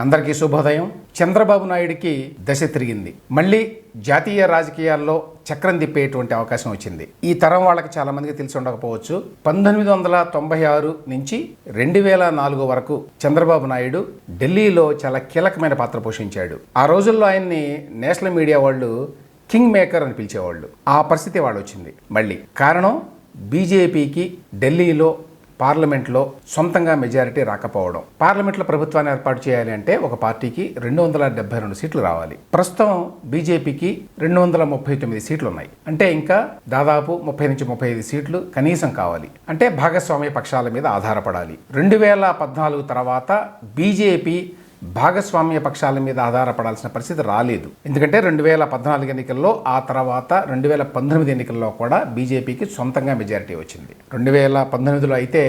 అందరికీ శుభోదయం. చంద్రబాబు నాయుడికి దశ తిరిగింది. మళ్ళీ జాతీయ రాజకీయాల్లో చక్రం తిప్పేటువంటి అవకాశం వచ్చింది. ఈ తరం వాళ్ళకి చాలా మందికి తెలిసి ఉండకపోవచ్చు. పంతొమ్మిది వందల తొంభై ఆరు నుంచి రెండు వేల నాలుగు వరకు చంద్రబాబు నాయుడు ఢిల్లీలో చాలా కీలకమైన పాత్ర పోషించాడు. ఆ రోజుల్లో ఆయన్ని నేషనల్ మీడియా వాళ్ళు కింగ్ మేకర్ అని పిలిచేవాళ్ళు. ఆ పరిస్థితి వాళ్ళు వచ్చింది మళ్ళీ కారణం బీజేపీకి ఢిల్లీలో పార్లమెంట్లో సొంతంగా మెజారిటీ రాకపోవడం. పార్లమెంట్లో ప్రభుత్వాన్ని ఏర్పాటు చేయాలి అంటే ఒక పార్టీకి రెండు వందల డెబ్బై రెండు సీట్లు రావాలి. ప్రస్తుతం బీజేపీకి రెండు వందల ముప్పై తొమ్మిది సీట్లు ఉన్నాయి అంటే ఇంకా దాదాపు ముప్పై నుంచి ముప్పై ఐదు సీట్లు కనీసం కావాలి. అంటే భాగస్వామ్య పక్షాల మీద ఆధారపడాలి. రెండు వేల పద్నాలుగు తర్వాత బీజేపీ భాగస్వామ్య పక్షాల మీద ఆధారపడాల్సిన పరిస్థితి రాలేదు. ఎందుకంటే రెండు వేల పద్నాలుగు ఎన్నికల్లో ఆ తర్వాత రెండు వేల పంతొమ్మిది ఎన్నికల్లో కూడా బీజేపీకి సొంతంగా మెజారిటీ వచ్చింది. రెండు వేల పంతొమ్మిదిలో అయితే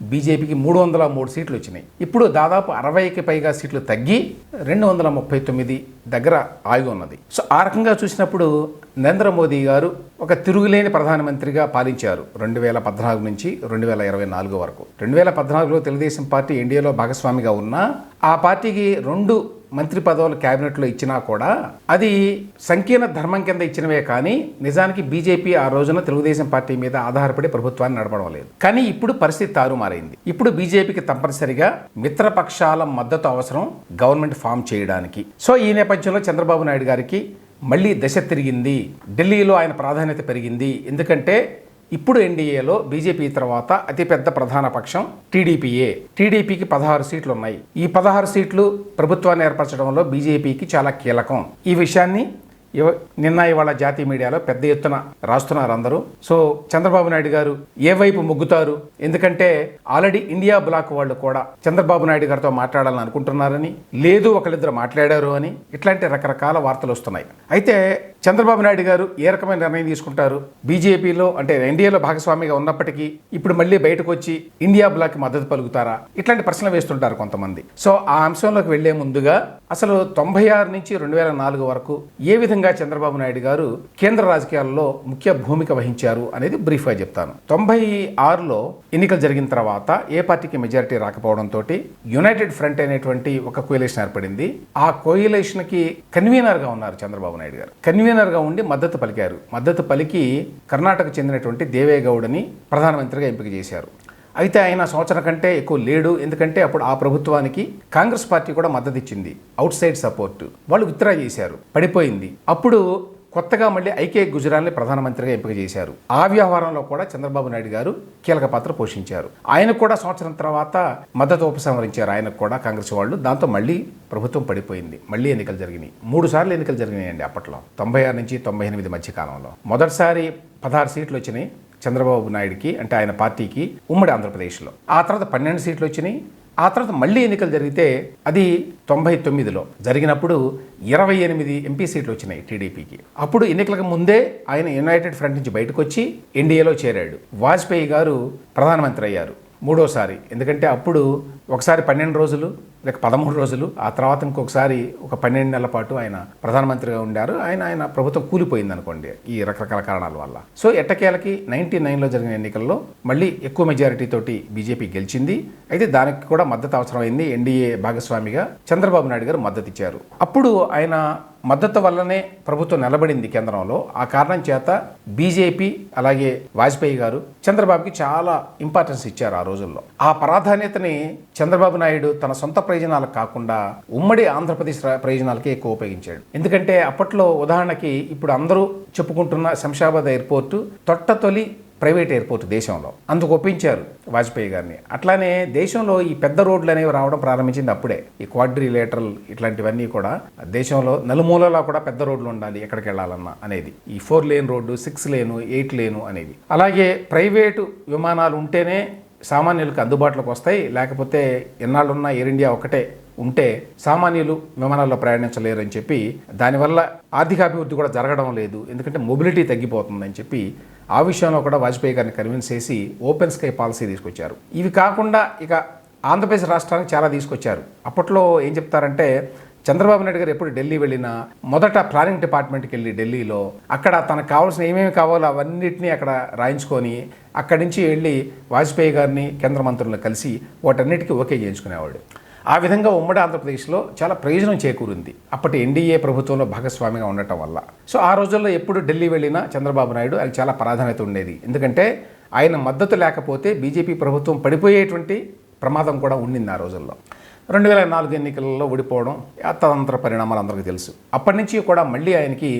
బీజేపీకి మూడు వందల మూడు సీట్లు వచ్చినాయి ఇప్పుడు దాదాపు అరవైకి పైగా సీట్లు తగ్గి రెండు వందల ముప్పై తొమ్మిది దగ్గర ఆగి ఉన్నది సో ఆ రకంగా చూసినప్పుడు నరేంద్ర మోదీ గారు ఒక తిరుగులేని ప్రధానమంత్రిగా పాలించారు రెండు వేల పద్నాలుగు నుంచి రెండు వేల ఇరవై నాలుగు వరకు. రెండు వేల పద్నాలుగులో తెలుగుదేశం పార్టీ ఎన్డీఏలో భాగస్వామిగా ఉన్నా ఆ పార్టీకి రెండు మంత్రి పదవులు క్యాబినెట్లో ఇచ్చినా కూడా అది సంకీర్ణ ధర్మం కింద ఇచ్చినవే కానీ నిజానికి బీజేపీ ఆ రోజున తెలుగుదేశం పార్టీ మీద ఆధారపడి ప్రభుత్వాన్ని నడపడం లేదు. కానీ ఇప్పుడు పరిస్థితి తారుమారైంది. ఇప్పుడు బీజేపీకి తప్పనిసరిగా మిత్రపక్షాల మద్దతు అవసరం గవర్నమెంట్ ఫామ్ చేయడానికి. సో ఈ నేపథ్యంలో చంద్రబాబు నాయుడు గారికి మళ్ళీ దశ తిరిగింది. ఢిల్లీలో ఆయన ప్రాధాన్యత పెరిగింది. ఎందుకంటే ఇప్పుడు ఎన్డీఏలో బీజేపీ తర్వాత అతిపెద్ద ప్రధాన పక్షం టీడీపీఏ టీడీపీకి పదహారు సీట్లు ఉన్నాయి ఈ పదహారు సీట్లు ప్రభుత్వాన్ని ఏర్పరచడంలో బీజేపీకి చాలా కీలకం. ఈ విషయాన్ని నిన్న ఇవాళ జాతీయ మీడియాలో పెద్ద ఎత్తున రాస్తున్నారు అందరూ. సో చంద్రబాబు నాయుడు గారు ఏ వైపు మొగ్గుతారు? ఎందుకంటే ఆల్రెడీ ఇండియా బ్లాక్ వాళ్ళు కూడా చంద్రబాబు నాయుడు గారితో మాట్లాడాలని అనుకుంటున్నారని లేదు ఒకళ్ళిద్దరు మాట్లాడారు అని ఇట్లాంటి రకరకాల వార్తలు వస్తున్నాయి. అయితే చంద్రబాబు నాయుడు గారు ఏ రకమైన నిర్ణయం తీసుకుంటారు? బీజేపీలో అంటే ఎన్డీఏలో భాగస్వామిగా ఉన్నప్పటికీ ఇప్పుడు మళ్ళీ బయటకు వచ్చి ఇండియా బ్లాక్ మద్దతు పలుకుతారా? ఇట్లాంటి ప్రశ్నలు వేస్తుంటారు కొంతమంది. సో ఆ అంశంలోకి వెళ్ళే ముందుగా అసలు తొంభై ఆరు నుంచి రెండు వేల నాలుగు వరకు ఏ విధంగా చంద్రబాబు నాయుడు గారు కేంద్ర రాజకీయాల్లో ముఖ్య భూమిక వహించారు అనేది బ్రీఫ్గా చెప్తాను. తొంభై ఆరులో ఎన్నికలు జరిగిన తర్వాత ఏ పార్టీకి మెజారిటీ రాకపోవడంతో యునైటెడ్ ఫ్రంట్ అనేటువంటి ఒక కోయిలేషన్ ఏర్పడింది. ఆ కోయిలేషన్కి కన్వీనర్గా ఉన్నారు చంద్రబాబు నాయుడు గారు. కన్వీనర్గా ఉండి మద్దతు పలికారు. మద్దతు పలికి కర్ణాటక చెందినటువంటి దేవేగౌడని ప్రధానమంత్రిగా ఎంపిక చేశారు. అయితే ఆయన సంవత్సరం కంటే ఎక్కువ లేడు. ఎందుకంటే అప్పుడు ఆ ప్రభుత్వానికి కాంగ్రెస్ పార్టీ కూడా మద్దతు ఇచ్చింది అవుట్ సైడ్ సపోర్ట్. వాళ్ళు విత్డ్రా చేశారు. పడిపోయింది. అప్పుడు కొత్తగా మళ్ళీ ఐకే గుజరాల్ని ప్రధానమంత్రిగా ఎంపిక చేశారు. ఆ వ్యవహారంలో కూడా చంద్రబాబు నాయుడు గారు కీలక పాత్ర పోషించారు. ఆయన కూడా సంవత్సరం తర్వాత మద్దతు ఉపసంహరించారు. ఆయనకు కూడా కాంగ్రెస్ వాళ్ళు. దాంతో మళ్ళీ ప్రభుత్వం పడిపోయింది. మళ్ళీ ఎన్నికలు జరిగినాయి. మూడు సార్లు ఎన్నికలు జరిగినాయండి అప్పట్లో. తొంభై ఆరు నుంచి తొంభై ఎనిమిది మధ్య కాలంలో. మొదటిసారి పదహారు సీట్లు వచ్చినాయి. చంద్రబాబు నాయుడుకి అంటే ఆయన పార్టీకి ఉమ్మడి ఆంధ్రప్రదేశ్లో. ఆ తర్వాత పన్నెండు సీట్లు వచ్చినాయి. ఆ తర్వాత మళ్ళీ ఎన్నికలు జరిగితే అది తొంభై తొమ్మిదిలో. జరిగినప్పుడు ఇరవై ఎనిమిది ఎంపీ సీట్లు వచ్చినాయి టీడీపీకి. అప్పుడు ఎన్నికలకు ముందే ఆయన యునైటెడ్ ఫ్రంట్ నుంచి బయటకు వచ్చి ఎన్డీఏలో చేరాడు. వాజ్పేయి గారు ప్రధానమంత్రి అయ్యారు. మూడోసారి. ఎందుకంటే అప్పుడు ఒకసారి పన్నెండు రోజులు లేక పదమూడు రోజులు ఆ తర్వాత ఇంకొకసారి ఒక పన్నెండు నెలల పాటు ఆయన ప్రధానమంత్రిగా ఉండారు. ఆయన ఆయన ప్రభుత్వం కూలిపోయింది అనుకోండి ఈ రకరకాల కారణాల వల్ల. సో ఎట్టకేలకి నైన్టీ నైన్లో జరిగిన ఎన్నికల్లో మళ్ళీ ఎక్కువ మెజారిటీ తోటి బీజేపీ గెలిచింది. అయితే దానికి కూడా మద్దతు అవసరమైంది ఎన్డీఏ భాగస్వామిగా చంద్రబాబు నాయుడు గారు మద్దతు ఇచ్చారు అప్పుడు ఆయన మద్దతు వల్లనే ప్రభుత్వం నిలబడింది కేంద్రంలో. ఆ కారణం చేత బీజేపీ అలాగే వాజ్పేయి గారు చంద్రబాబుకి చాలా ఇంపార్టెన్స్ ఇచ్చారు ఆ రోజుల్లో. ఆ ప్రాధాన్యతని చంద్రబాబు నాయుడు తన సొంత ప్రయోజనాలకు కాకుండా ఉమ్మడి ఆంధ్రప్రదేశ్ ప్రయోజనాలకే ఎక్కువ ఉపయోగించాడు. ఎందుకంటే అప్పట్లో ఉదాహరణకి ఇప్పుడు అందరూ చెప్పుకుంటున్న శంషాబాద్ ఎయిర్పోర్టు తొట్టతొలి ప్రైవేట్ ఎయిర్పోర్ట్ దేశంలో. అందుకు ఒప్పించారు వాజ్పేయి గారిని. అట్లానే దేశంలో ఈ పెద్ద రోడ్లు అనేవి రావడం ప్రారంభించింది అప్పుడే. ఈ క్వాడ్రిలేటరల్ ఇట్లాంటివన్నీ కూడా దేశంలో నలుమూలలా కూడా పెద్ద రోడ్లు ఉండాలి ఎక్కడికి వెళ్ళాలన్నా అనేది. ఈ four lane road six lane eight lane అనేది. అలాగే ప్రైవేటు విమానాలు ఉంటేనే సామాన్యులకు అందుబాటులోకి వస్తాయి. లేకపోతే ఎన్నాళ్ళున్నా ఎయిర్ ఇండియా ఒకటే ఉంటే సామాన్యులు విమానాల్లో ప్రయాణించలేరని చెప్పి దానివల్ల ఆర్థికాభివృద్ధి కూడా జరగడం లేదు. ఎందుకంటే మొబిలిటీ తగ్గిపోతుందని చెప్పి ఆ విషయంలో కూడా వాజ్పేయి గారిని కన్విన్స్ చేసి ఓపెన్ స్కై పాలసీ తీసుకొచ్చారు. ఇవి కాకుండా ఇక ఆంధ్రప్రదేశ్ రాష్ట్రానికి చాలా తీసుకొచ్చారు. అప్పట్లో ఏం చెప్తారంటే చంద్రబాబు నాయుడు గారు ఎప్పుడు ఢిల్లీ వెళ్ళినా మొదట ప్లానింగ్ డిపార్ట్మెంట్కి వెళ్ళి ఢిల్లీలో అక్కడ తనకు కావాల్సిన ఏమేమి కావాలో అవన్నిటినీ అక్కడ రాయించుకొని అక్కడి నుంచి వెళ్ళి వాజ్పేయి గారిని కేంద్ర మంత్రులను కలిసి వాటన్నిటికీ ఓకే చేయించుకునేవాడు. ఆ విధంగా ఉమ్మడి ఆంధ్రప్రదేశ్లో చాలా ప్రయోజనం చేకూరింది. అప్పటి ఎన్డీఏ ప్రభుత్వంలో భాగస్వామిగా ఉండటం వల్ల. సో ఆ రోజుల్లో ఎప్పుడు ఢిల్లీ వెళ్ళినా చంద్రబాబు నాయుడు ఆయన చాలా ప్రాధాన్యత ఉండేది. ఎందుకంటే ఆయన మద్దతు లేకపోతే బీజేపీ ప్రభుత్వం పడిపోయేటువంటి ప్రమాదం కూడా ఉండింది ఆ రోజుల్లో. రెండు వేల నాలుగు ఎన్నికలలో ఓడిపోవడం అతంత్ర పరిణామాలు అందరికీ తెలుసు. అప్పటి నుంచి కూడా మళ్ళీ ఆయనకి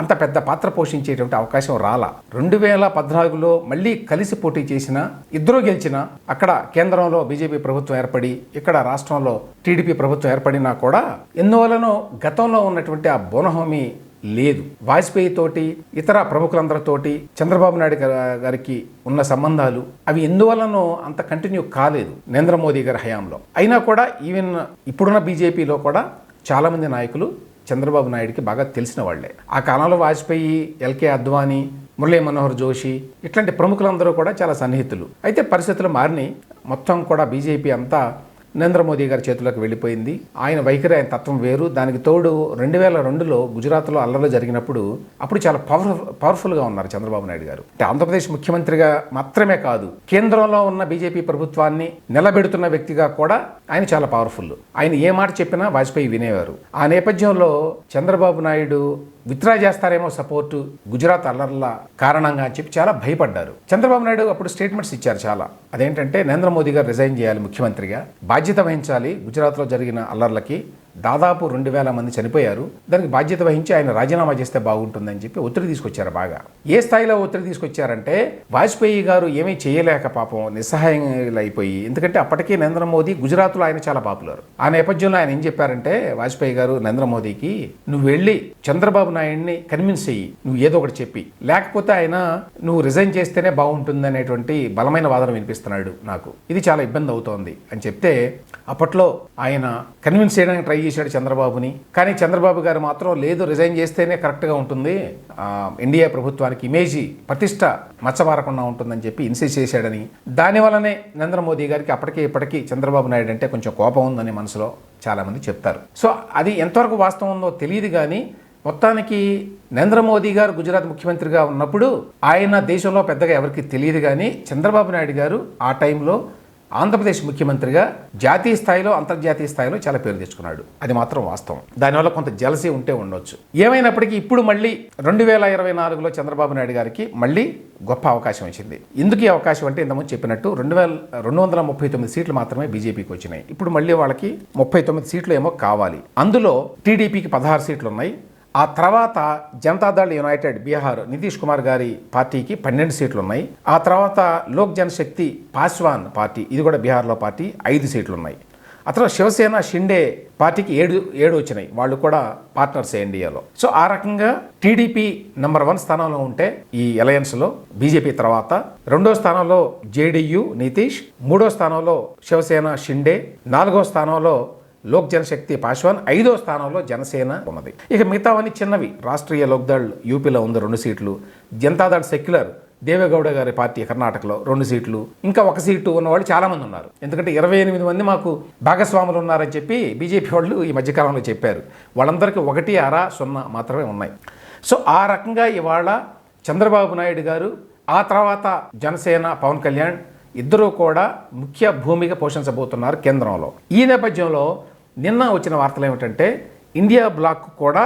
అంత పెద్ద పాత్ర పోషించేటువంటి అవకాశం రాలా. రెండు వేల పద్నాలుగులో మళ్ళీ కలిసి పోటీ చేసిన ఇద్దరు గెలిచిన అక్కడ కేంద్రంలో బీజేపీ ప్రభుత్వం ఏర్పడి ఇక్కడ రాష్ట్రంలో టీడీపీ ప్రభుత్వం ఏర్పడినా కూడా ఎందువలనో గతంలో ఉన్నటువంటి ఆ బోనహోమి లేదు. వాజ్పేయి తోటి ఇతర ప్రముఖులందరితోటి చంద్రబాబు నాయుడు గారికి ఉన్న సంబంధాలు అవి ఎందువలనో అంత కంటిన్యూ కాలేదు నరేంద్ర మోదీ గారి హయాంలో. అయినా కూడా ఈవెన్ ఇప్పుడున్న బీజేపీలో కూడా చాలామంది నాయకులు చంద్రబాబు నాయుడికి బాగా తెలిసిన వాళ్ళే. ఆ కాలంలో వాజ్పేయి ఎల్కే అద్వానీ మురళీ మనోహర్ జోషి ఇట్లాంటి ప్రముఖులందరూ కూడా చాలా సన్నిహితులు. అయితే పరిస్థితులు మారినాయి. మొత్తం కూడా బీజేపీ అంతా నరేంద్ర మోదీ గారి చేతిలోకి వెళ్ళిపోయింది. ఆయన వైఖరి ఆయన తత్వం వేరు. దానికి తోడు రెండు వేల రెండులో గుజరాత్లో అల్లర్లు జరిగినప్పుడు అప్పుడు చాలా పవర్ పవర్ఫుల్గా ఉన్నారు చంద్రబాబు నాయుడు గారు. అంటే ఆంధ్రప్రదేశ్ ముఖ్యమంత్రిగా మాత్రమే కాదు కేంద్రంలో ఉన్న బీజేపీ ప్రభుత్వాన్ని నిలబెడుతున్న వ్యక్తిగా కూడా ఆయన చాలా పవర్ఫుల్. ఆయన ఏ మాట చెప్పినా వాజ్పేయి వినేవారు. ఆ నేపథ్యంలో చంద్రబాబు నాయుడు విత్డ్రా చేస్తారేమో సపోర్టు గుజరాత్ అల్లర్ల కారణంగా అని చెప్పి చాలా భయపడ్డారు. చంద్రబాబు నాయుడు అప్పుడు స్టేట్మెంట్స్ ఇచ్చారు చాలా. అదేంటంటే నరేంద్ర మోదీ గారు రిజైన్ చేయాలి ముఖ్యమంత్రిగా. బాధ్యత వహించాలి గుజరాత్లో జరిగిన అల్లర్లకి. దాదాపు రెండు వేల మంది చనిపోయారు. దానికి బాధ్యత వహించి ఆయన రాజీనామా చేస్తే బాగుంటుందని చెప్పి ఒత్తిడి తీసుకొచ్చారు బాగా. ఏ స్థాయిలో ఒత్తిడి తీసుకొచ్చారంటే వాజ్పేయి గారు ఏమీ చేయలేక పాపం నిస్సహాయలైపోయి అయిపోయి ఎందుకంటే అప్పటికే నరేంద్ర మోదీ గుజరాత్లో ఆయన చాలా పాపులర్. ఆ నేపథ్యంలో ఆయన ఏం చెప్పారంటే వాజ్పేయి గారు నరేంద్ర మోదీకి నువ్వు వెళ్ళి చంద్రబాబు నాయుడిని కన్విన్స్ చెయ్యి నువ్వు ఏదో ఒకటి చెప్పి. లేకపోతే ఆయన నువ్వు రిజైన్ చేస్తేనే బాగుంటుంది అనేటువంటి బలమైన వాదన వినిపిస్తున్నాడు నాకు. ఇది చాలా ఇబ్బంది అవుతోంది. అని చెప్తే అప్పట్లో ఆయన కన్విన్స్ చేయడానికి ట్రై చేశాడు చంద్రబాబుని. కానీ చంద్రబాబు గారు మాత్రం లేదు రిజైన్ చేస్తేనే కరెక్ట్గా ఉంటుంది. ఇండియా ప్రభుత్వానికి ఇమేజీ ప్రతిష్ట మచ్చబారకుండా ఉంటుందని చెప్పి ఇన్సిస్ట్ చేశాడని. దానివల్లనే నరేంద్ర మోదీ గారికి అప్పటికి ఇప్పటికీ చంద్రబాబు నాయుడు అంటే కొంచెం కోపం ఉందని మనసులో చాలామంది చెప్తారు. సో అది ఎంతవరకు వాస్తవం ఉందో తెలియదు కానీ మొత్తానికి నరేంద్ర మోదీ గారు గుజరాత్ ముఖ్యమంత్రిగా ఉన్నప్పుడు ఆయన దేశంలో పెద్దగా ఎవరికి తెలియదు కానీ చంద్రబాబు నాయుడు గారు ఆ టైంలో ఆంధ్రప్రదేశ్ ముఖ్యమంత్రిగా జాతీయ స్థాయిలో అంతర్జాతీయ స్థాయిలో చాలా పేరు తెచ్చుకున్నాడు. అది మాత్రం వాస్తవం. దానివల్ల కొంత జలసీ ఉంటే ఉండొచ్చు. ఏమైనప్పటికీ ఇప్పుడు మళ్ళీ రెండు వేల ఇరవై నాలుగులో చంద్రబాబు నాయుడు గారికి మళ్ళీ గొప్ప అవకాశం వచ్చింది. ఎందుకు ఈ అవకాశం అంటే ఇంతకుముందు చెప్పినట్టు రెండు వేల రెండు వందల ముప్పై తొమ్మిది సీట్లు మాత్రమే బీజేపీకి వచ్చినాయి. ఇప్పుడు మళ్ళీ వాళ్ళకి ముప్పై తొమ్మిది సీట్లు ఏమో కావాలి. అందులో టీడీపీకి పదహారు సీట్లు ఉన్నాయి ఆ తర్వాత జనతాదళ్ యునైటెడ్ బీహార్ నితీష్ కుమార్ గారి పార్టీకి పన్నెండు సీట్లు ఉన్నాయి ఆ తర్వాత లోక్ జనశక్తి పాస్వాన్ పార్టీ ఇది కూడా బీహార్లో పార్టీ ఐదు సీట్లు ఉన్నాయి ఆ తర్వాత శివసేన షిండే పార్టీకి ఏడు ఏడు వచ్చినాయి. వాళ్ళు కూడా పార్ట్నర్స్ ఎన్డీఏలో. సో ఆ రకంగా టీడీపీ నెంబర్ వన్ స్థానంలో ఉంటే ఈ అలయన్స్లో బీజేపీ తర్వాత రెండో స్థానంలో జేడీయూ నితీష్ మూడో స్థానంలో శివసేన షిండే నాలుగో స్థానంలో లోక్ జనశక్తి పాశ్వాన్ ఐదో స్థానంలో జనసేన ఉన్నది. ఇక మిగతావన్నీ చిన్నవి. రాష్ట్రీయ లోక్దళ్ యూపీలో ఉంది రెండు సీట్లు. జనతాదళ్ సెక్యులర్ దేవేగౌడ గారి పార్టీ కర్ణాటకలో రెండు సీట్లు. ఇంకా ఒక సీటు ఉన్నవాళ్ళు చాలామంది ఉన్నారు. ఎందుకంటే ఇరవై ఎనిమిది మంది మాకు భాగస్వాములు ఉన్నారని చెప్పి బీజేపీ వాళ్ళు ఈ మధ్యకాలంలో చెప్పారు. వాళ్ళందరికీ ఒకటి అర సున్నా మాత్రమే ఉన్నాయి. సో ఆ రకంగా ఇవాళ చంద్రబాబు నాయుడు గారు ఆ తర్వాత జనసేన పవన్ కళ్యాణ్ ఇద్దరూ కూడా ముఖ్య భూమిక పోషించబోతున్నారు కేంద్రంలో. ఈ నేపథ్యంలో నిన్న వచ్చిన వార్తలు ఏమిటంటే ఇండియా బ్లాక్ కూడా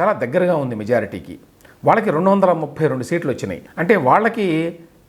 చాలా దగ్గరగా ఉంది మెజారిటీకి. వాళ్ళకి రెండు వందల ముప్పై రెండు సీట్లు వచ్చినాయి. అంటే వాళ్ళకి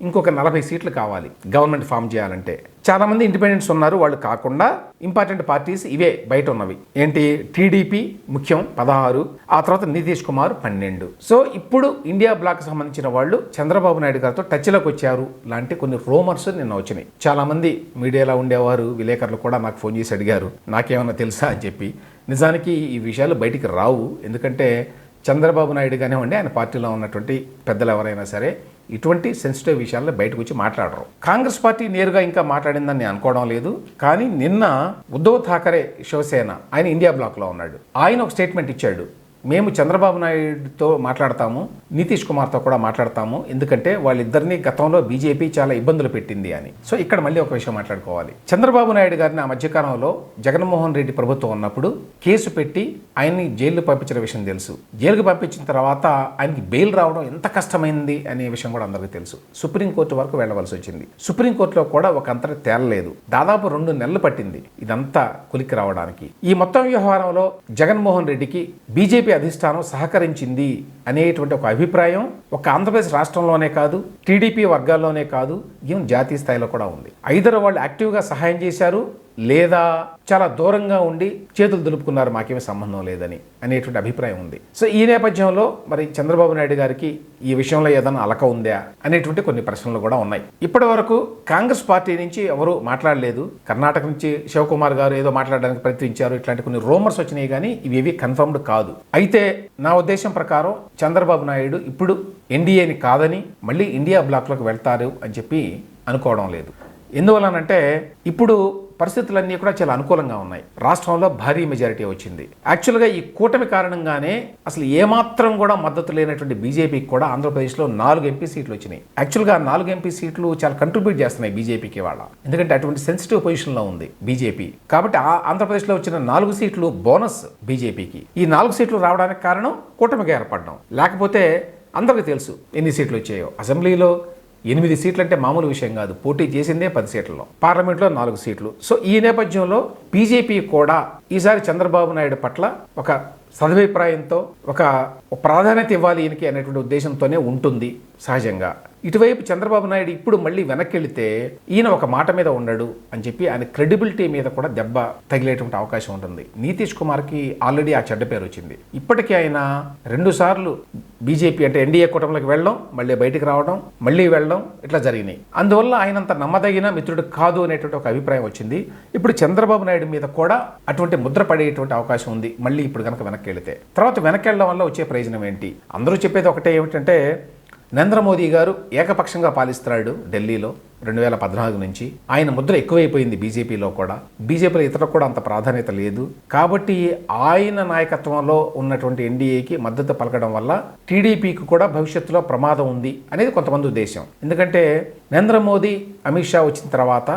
ఇంకొక నలభై సీట్లు కావాలి. గవర్నమెంట్ ఫామ్ చేయాలంటే. చాలామంది ఇండిపెండెంట్స్ ఉన్నారు వాళ్ళు కాకుండా ఇంపార్టెంట్ పార్టీస్ ఇవే బయట ఉన్నవి. ఏంటి? టీడీపీ ముఖ్యం పదహారు ఆ తర్వాత నితీష్ కుమార్ పన్నెండు. సో ఇప్పుడు ఇండియా బ్లాక్ సంబంధించిన వాళ్ళు చంద్రబాబు నాయుడు గారితో టచ్లోకి వచ్చారు. లాంటి కొన్ని రూమర్స్ నిన్న వచ్చినాయి. చాలామంది మీడియాలో ఉండేవారు విలేకరులు కూడా నాకు ఫోన్ చేసి అడిగారు. నాకేమైనా తెలుసా అని చెప్పి. నిజానికి ఈ విషయాలు బయటికి రావు. ఎందుకంటే చంద్రబాబు నాయుడు కానివ్వండి ఆయన పార్టీలో ఉన్నటువంటి పెద్దలు ఎవరైనా సరే ఇటువంటి సెన్సిటివ్ విషయాల్లో బయటకు వచ్చి మాట్లాడరు. కాంగ్రెస్ పార్టీ నేరుగా ఇంకా మాట్లాడిందని నేను అనుకోవడం లేదు. కానీ నిన్న ఉద్ధవ్ ఠాకరే శివసేన ఆయన ఇండియా బ్లాక్లో ఉన్నాడు. ఆయన ఒక స్టేట్మెంట్ ఇచ్చాడు. మేము చంద్రబాబు నాయుడుతో మాట్లాడతాము నితీష్ కుమార్తో కూడా మాట్లాడతాము. ఎందుకంటే వాళ్ళిద్దరిని గతంలో బీజేపీ చాలా ఇబ్బందులు పెట్టింది అని. సో ఇక్కడ మళ్ళీ ఒక విషయం మాట్లాడుకోవాలి. చంద్రబాబు నాయుడు గారిని ఆ మధ్యకాలంలో జగన్మోహన్ రెడ్డి ప్రభుత్వం ఉన్నప్పుడు కేసు పెట్టి ఆయన్ని జైలు పంపించిన విషయం తెలుసు. జైలుకు పంపించిన తర్వాత ఆయనకి బెయిల్ రావడం ఎంత కష్టమైంది అనే విషయం కూడా అందరికీ తెలుసు. సుప్రీంకోర్టు వరకు వెళ్ళవలసి వచ్చింది. సుప్రీంకోర్టులో కూడా ఒక అంతటి తేలలేదు. దాదాపు రెండు నెలలు పట్టింది ఇదంతా కులికి రావడానికి. ఈ మొత్తం వ్యవహారంలో జగన్మోహన్ రెడ్డికి బీజేపీ అధిష్టానం సహకరించింది అనేటువంటి ఒక అభిప్రాయం ఒక ఆంధ్రప్రదేశ్ రాష్ట్రంలోనే కాదు టీడీపీ వర్గాల్లోనే కాదు ఈవెన్ జాతీయ స్థాయిలో కూడా ఉంది. ఐదరు వాళ్ళు యాక్టివ్గా సహాయం చేశారు. లేదా చాలా దూరంగా ఉండి చేతులు దులుపుకున్నారు మాకేమీ సంబంధం లేదని అనేటువంటి అభిప్రాయం ఉంది. సో ఈ నేపథ్యంలో మరి చంద్రబాబు నాయుడు గారికి ఈ విషయంలో ఏదైనా అలక ఉందా అనేటువంటి కొన్ని ప్రశ్నలు కూడా ఉన్నాయి. ఇప్పటి వరకు కాంగ్రెస్ పార్టీ నుంచి ఎవరు మాట్లాడలేదు. కర్ణాటక నుంచి శివకుమార్ గారు ఏదో మాట్లాడడానికి ప్రయత్నించారు. ఇట్లాంటి కొన్ని రూమర్స్ వచ్చినాయి కానీ ఇవేవి కన్ఫర్మ్డ్ కాదు. అయితే నా ఉద్దేశం ప్రకారం చంద్రబాబు నాయుడు ఇప్పుడు ఎన్డీఏని కాదని మళ్ళీ ఇండియా బ్లాక్లోకి వెళ్తారు అని చెప్పి అనుకోవడం లేదు. ఎందువలనంటే ఇప్పుడు పరిస్థితులన్నీ కూడా చాలా అనుకూలంగా ఉన్నాయి. రాష్ట్రంలో భారీ మెజారిటీ వచ్చింది. యాక్చువల్గా ఈ కూటమి కారణంగానే అసలు ఏమాత్రం కూడా మద్దతు లేనటువంటి బీజేపీకి కూడా ఆంధ్రప్రదేశ్లో నాలుగు ఎంపీ సీట్లు వచ్చినాయి. యాక్చువల్గా నాలుగు ఎంపీ సీట్లు చాలా కంట్రిబ్యూట్ చేస్తున్నాయి బీజేపీకి వాళ్ళ ఎందుకంటే అటువంటి సెన్సిటివ్ పొజిషన్లో ఉంది బీజేపీ. కాబట్టి ఆ ఆంధ్రప్రదేశ్లో వచ్చిన నాలుగు సీట్లు బోనస్ బీజేపీకి. ఈ నాలుగు సీట్లు రావడానికి కారణం కూటమిగా ఏర్పడడం. లేకపోతే అందరికీ తెలుసు ఎన్ని సీట్లు వచ్చాయో. అసెంబ్లీలో ఎనిమిది సీట్లు అంటే మామూలు విషయం కాదు. పోటీ చేసిందే పది సీట్లలో. పార్లమెంట్లో నాలుగు సీట్లు. సో ఈ నేపథ్యంలో బీజేపీ కూడా ఈసారి చంద్రబాబు నాయుడు పట్ల ఒక సదభిప్రాయంతో ఒక ప్రాధాన్యత ఇవ్వాలి ఈయనకి అనేటువంటి ఉద్దేశంతోనే ఉంటుంది సహజంగా. ఇటువైపు చంద్రబాబు నాయుడు ఇప్పుడు మళ్ళీ వెనక్కి వెళితే ఈయన ఒక మాట మీద ఉండడు అని చెప్పి ఆయన క్రెడిబిలిటీ మీద కూడా దెబ్బ తగిలేటువంటి అవకాశం ఉంటుంది. నితీష్ కుమార్కి ఆల్రెడీ ఆ చెడ్డ పేరు వచ్చింది. ఇప్పటికీ ఆయన రెండుసార్లు బీజేపీ అంటే ఎన్డీఏ కూటమిలోకి వెళ్ళడం మళ్ళీ బయటికి రావడం మళ్ళీ వెళ్ళడం ఇట్లా జరిగినాయి. అందువల్ల ఆయనంత నమ్మదగిన మిత్రుడు కాదు అనేటువంటి ఒక అభిప్రాయం వచ్చింది. ఇప్పుడు చంద్రబాబు నాయుడు మీద కూడా అటువంటి ముద్ర పడేటువంటి అవకాశం ఉంది. మళ్ళీ ఇప్పుడు కనుక వెనక్కి వెళితే తర్వాత వెనక్కి వెళ్ళడం వల్ల వచ్చే ప్రయోజనం ఏంటి? అందరూ చెప్పేది ఒకటే ఏమిటంటే నరేంద్ర మోదీ గారు ఏకపక్షంగా పాలిస్తున్నాడు ఢిల్లీలో రెండు వేల పద్నాలుగు నుంచి. ఆయన ముద్ర ఎక్కువైపోయింది బీజేపీలో కూడా. బీజేపీలో ఇతరులకు కూడా అంత ప్రాధాన్యత లేదు. కాబట్టి ఆయన నాయకత్వంలో ఉన్నటువంటి ఎన్డీఏకి మద్దతు పలకడం వల్ల టీడీపీకి కూడా భవిష్యత్తులో ప్రమాదం ఉంది అనేది కొంతమంది ఉద్దేశం ఎందుకంటే నరేంద్ర మోదీ అమిత్ షా వచ్చిన తర్వాత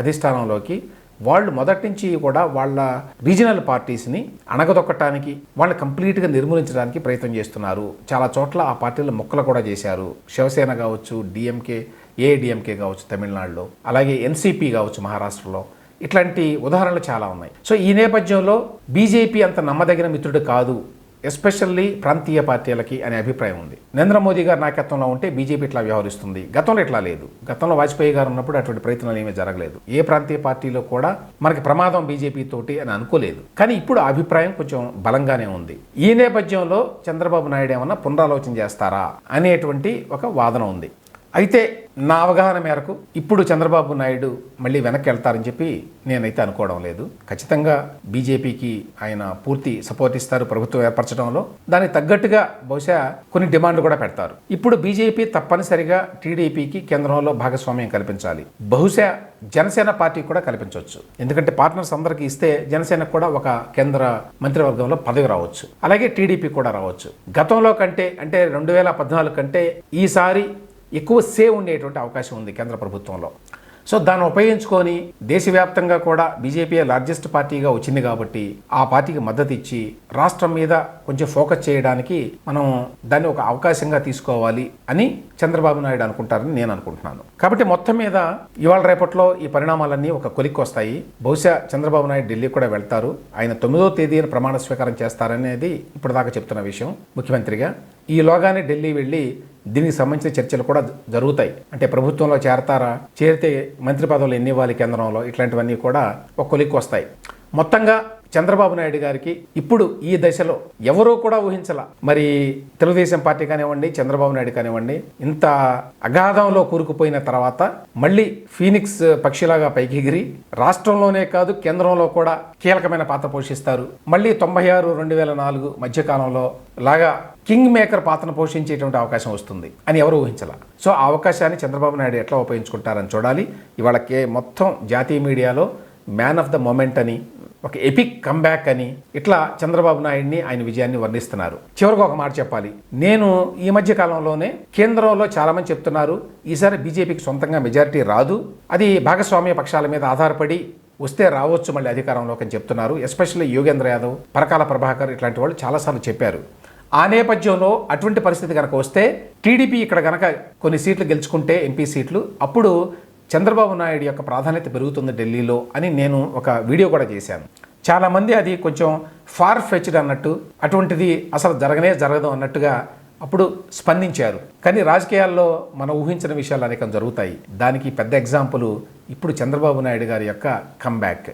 అధిష్టానంలోకి వాళ్ళు మొదటి నుంచి కూడా వాళ్ళ రీజనల్ పార్టీస్ని అణగదొక్కటానికి వాళ్ళని కంప్లీట్గా నిర్మూలించడానికి ప్రయత్నం చేస్తున్నారు. చాలా చోట్ల ఆ పార్టీలు మొక్కలు కూడా చేశారు. శివసేన కావచ్చు డిఎంకే ఏఐడిఎంకే కావచ్చు తమిళనాడులో అలాగే ఎన్సీపీ కావచ్చు మహారాష్ట్రలో. ఇట్లాంటి ఉదాహరణలు చాలా ఉన్నాయి. సో ఈ నేపథ్యంలో బీజేపీ అంత నమ్మదగిన మిత్రుడు కాదు. ఎస్పెషల్లీ ప్రాంతీయ పార్టీలకి అనే అభిప్రాయం ఉంది. నరేంద్ర మోదీ గారు నాయకత్వంలో ఉంటే బీజేపీ ఇట్లా వ్యవహరిస్తుంది. గతంలో ఇట్లా లేదు. గతంలో వాజ్పేయి గారు ఉన్నప్పుడు అటువంటి ప్రయత్నాలు ఏమీ జరగలేదు. ఏ ప్రాంతీయ పార్టీలో కూడా మనకి ప్రమాదం బీజేపీ తోటి అని అనుకోలేదు. కానీ ఇప్పుడు అభిప్రాయం కొంచెం బలంగానే ఉంది. ఈ నేపథ్యంలో చంద్రబాబు నాయుడు ఏమన్నా పునరాలోచన చేస్తారా అనేటువంటి ఒక వాదన ఉంది. అయితే నా అవగాహన మేరకు ఇప్పుడు చంద్రబాబు నాయుడు మళ్ళీ వెనక్కి వెళ్తారని చెప్పి నేనైతే అనుకోవడం లేదు. ఖచ్చితంగా బీజేపీకి ఆయన పూర్తి సపోర్ట్ ఇస్తారు ప్రభుత్వం ఏర్పరచడంలో. దానికి తగ్గట్టుగా బహుశా కొన్ని డిమాండ్లు కూడా పెడతారు. ఇప్పుడు బీజేపీ తప్పనిసరిగా టీడీపీకి కేంద్రంలో భాగస్వామ్యం కల్పించాలి. బహుశా జనసేన పార్టీ కూడా కల్పించవచ్చు. ఎందుకంటే పార్ట్నర్స్ అందరికీ ఇస్తే జనసేనకు కూడా ఒక కేంద్ర మంత్రివర్గంలో పదవి రావచ్చు. అలాగే టీడీపీ కూడా రావచ్చు. గతంలో కంటే అంటే రెండు వేల పద్నాలుగు కంటే ఈసారి ఎక్కువ సేవ్ ఉండేటువంటి అవకాశం ఉంది కేంద్ర ప్రభుత్వంలో. సో దాన్ని ఉపయోగించుకొని దేశవ్యాప్తంగా కూడా బీజేపీ లార్జెస్ట్ పార్టీగా వచ్చింది కాబట్టి ఆ పార్టీకి మద్దతు ఇచ్చి రాష్ట్రం మీద కొంచెం ఫోకస్ చేయడానికి మనం దాన్ని ఒక అవకాశంగా తీసుకోవాలి అని చంద్రబాబు నాయుడు అనుకుంటారని నేను అనుకుంటున్నాను. కాబట్టి మొత్తం మీద ఇవాళ రేపట్లో ఈ పరిణామాలన్నీ ఒక కొలిక్కి వస్తాయి. బహుశా చంద్రబాబు నాయుడు ఢిల్లీ కూడా వెళ్తారు. ఆయన తొమ్మిదో తేదీన ప్రమాణ స్వీకారం చేస్తారనేది ఇప్పటిదాకా చెప్తున్న విషయం. ముఖ్యమంత్రిగా ఈలోగానే ఢిల్లీ వెళ్ళి దీనికి సంబంధించిన చర్చలు కూడా జరుగుతాయి. అంటే ప్రభుత్వంలో చేరతారా? చేరితే మంత్రి పదవులు ఎన్ని ఇవ్వాలి కేంద్రంలో? ఇట్లాంటివన్నీ కూడా ఒక కొలిక్కి వస్తాయి. మొత్తంగా చంద్రబాబు నాయుడు గారికి ఇప్పుడు ఈ దశలో ఎవరూ కూడా ఊహించాల. మరి తెలుగుదేశం పార్టీ కానివ్వండి చంద్రబాబు నాయుడు కానివ్వండి ఇంత అగాధంలో కూరుకుపోయిన తర్వాత మళ్ళీ ఫీనిక్స్ పక్షిలాగా పైకి ఎగిరి రాష్ట్రంలోనే కాదు కేంద్రంలో కూడా కీలకమైన పాత్ర పోషిస్తారు. మళ్ళీ తొంభై ఆరు రెండు వేల నాలుగు మధ్యకాలంలో లాగా కింగ్ మేకర్ పాత్రను పోషించేటువంటి అవకాశం వస్తుంది అని ఎవరు ఊహించాల. సో ఆ అవకాశాన్ని చంద్రబాబు నాయుడు ఎట్లా ఉపయోగించుకుంటారని చూడాలి. ఇవాళ కే మొత్తం జాతీయ మీడియాలో మ్యాన్ ఆఫ్ ద మొమెంట్ అని ఒక ఎపిక్ కంబ్యాక్ అని ఇట్లా చంద్రబాబు నాయుడిని ఆయన విజయాన్ని వర్ణిస్తున్నారు. చివరికి ఒక మాట చెప్పాలి. నేను ఈ మధ్య కాలంలోనే కేంద్రంలో చాలామంది చెప్తున్నారు ఈసారి బీజేపీకి సొంతంగా మెజారిటీ రాదు. అది భాగస్వామ్య పక్షాల మీద ఆధారపడి వస్తే రావచ్చు మళ్ళీ అధికారంలోకి అని చెప్తున్నారు. ఎస్పెషల్లీ యోగేంద్ర యాదవ్ పరకాల ప్రభాకర్ ఇట్లాంటి వాళ్ళు చాలాసార్లు చెప్పారు. ఆ నేపథ్యంలో అటువంటి పరిస్థితి కనుక వస్తే టీడీపీ ఇక్కడ కనుక కొన్ని సీట్లు గెలుచుకుంటే ఎంపీ సీట్లు అప్పుడు చంద్రబాబు నాయుడు యొక్క ప్రాధాన్యత పెరుగుతుంది ఢిల్లీలో అని నేను ఒక వీడియో కూడా చేశాను. చాలామంది అది కొంచెం ఫార్ ఫెచ్డ్ అన్నట్టు అటువంటిది అసలు జరగనే జరగదు అన్నట్టుగా అప్పుడు స్పందించారు. కానీ రాజకీయాల్లో మనం ఊహించిన విషయాలు అనేకం జరుగుతాయి. దానికి పెద్ద ఎగ్జాంపుల్ ఇప్పుడు చంద్రబాబు నాయుడు గారి యొక్క కమ్బ్యాక్